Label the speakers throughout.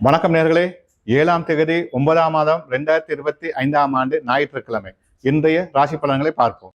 Speaker 1: வணக்கம் நேர்களே. ஏழாம் தேதி ஒன்பதாம் மாதம் ரெண்டாயிரத்தி இருபத்தி ஐந்தாம் ஆண்டு ஞாயிற்றுக்கிழமை. இன்றைய ராசி பலன்களை பார்ப்போம்.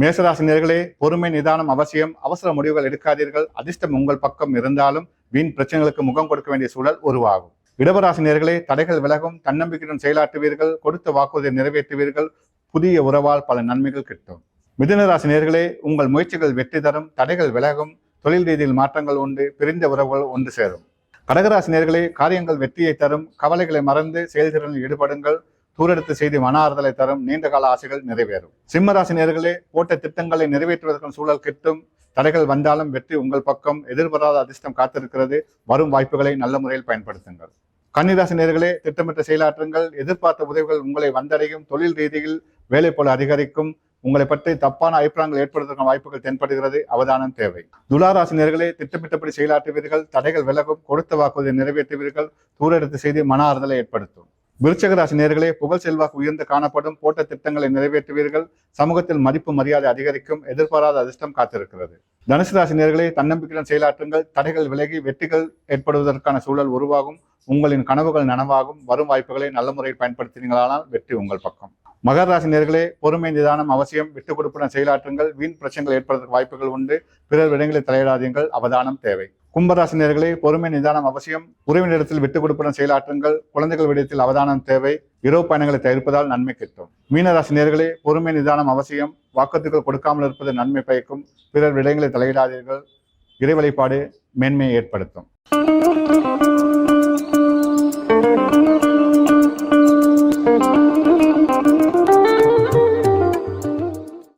Speaker 1: மேசராசி நேர்களே பொறுமை நிதானம் அவசியம் அவசர முடிவுகள் எடுக்காதீர்கள். அதிர்ஷ்டம் உங்கள் பக்கம் இருந்தாலும் வீண் பிரச்சனைகளுக்கு முகம் கொடுக்க வேண்டிய சூழல் உருவாகும். இடவராசி நேர்களே தடைகள் விலகும் தன்னம்பிக்கையுடன் செயலாற்றுவீர்கள் கொடுத்த வாக்குறுதியை நிறைவேற்றுவீர்கள். புதிய உறவால் பல நன்மைகள் கிட்டும். மிதுனராசி நேர்களே உங்கள் முயற்சிகள் வெற்றி தரும் தடைகள் விலகும் தொழில் ரீதியில் மாற்றங்கள் உண்டு பிரிந்த உறவுகள் ஒன்று சேரும். கடகராசி நேர்களே காரியங்கள் வெற்றியை தரும் கவலைகளை மறந்து செயல்திறனில் ஈடுபடுங்கள் தூரெடுத்து செய்தி மன ஆறுதலை தரும் நீண்ட கால ஆசைகள் நிறைவேறும். சிம்மராசி நேர்களே போட்ட திட்டங்களை நிறைவேற்றுவதற்கான சூழல் கிட்டும் தடைகள் வந்தாலும் வெற்றி உங்கள் பக்கம் எதிர்பாராத அதிர்ஷ்டம் காத்திருக்கிறது வரும் வாய்ப்புகளை நல்ல முறையில் பயன்படுத்துங்கள். கன்னிராசி நேர்களே திட்டமிட்ட செயலாற்றுங்கள் எதிர்பார்த்த உதவிகள் உங்களை வந்தடையும் தொழில் ரீதியில் வேலை போல அதிகரிக்கும் உங்களை பற்றி தப்பான அபிப்பிராயங்கள் ஏற்படுவதற்கான வாய்ப்புகள் தென்படுகிறது அவதானம் தேவை. துளாராசி நேர்களே திட்டமிட்டபடி செயலாற்றுவீர்கள் தடைகள் விலகும் கொடுத்த வாக்குறுதியை நிறைவேற்றுவீர்கள் தூரெடுத்த செய்து மன ஆறுதலை ஏற்படுத்தும். விருச்சக ராசி நேர்களே புகழ் செல்வாக்கு உயர்ந்து காணப்படும் போட்ட திட்டங்களை நிறைவேற்றுவீர்கள் சமூகத்தில் மதிப்பு மரியாதை அதிகரிக்கும் எதிர்பாராத அதிர்ஷ்டம் காத்திருக்கிறது. தனுசு ராசி நேர்களே தன்னம்பிக்கையுடன் செயலாற்றுங்கள் தடைகள் விலகி வெற்றிகள் ஏற்படுவதற்கான சூழல் உருவாகும் உங்களின் கனவுகள் நனவாகும் வரும் வாய்ப்புகளை நல்ல முறையில் பயன்படுத்தினீங்களானால் வெற்றி உங்கள் பக்கம். மகர ராசி நேர்களே பொறுமை நிதானம் அவசியம் விட்டு கொடுப்புடன் செயலாற்றுங்கள். வீண் பிரச்சனைகள் ஏற்படுவதற்கு வாய்ப்புகள் உண்டு. பிறர் விடங்களை தலையிடாதீங்கள் அவதானம் தேவை. கும்பராசி நேர்களே பொறுமை நிதானம் அவசியம். உறவினரிடத்தில் விட்டுக் கொடுப்புடன் செயலாற்றுங்கள். குழந்தைகள் விடத்தில் அவதானம் தேவை. இரவு பயணங்களை தவிர்ப்பதால் நன்மை கிட்டும். மீனராசி நேர்களே பொறுமை நிதானம் அவசியம். வாக்கத்துக்கள் கொடுக்காமல் இருப்பது நன்மை பயக்கும். பிறர் விடயங்களை தலையிடாதீர்கள். இறை வழிபாடு மேன்மையை ஏற்படுத்தும்.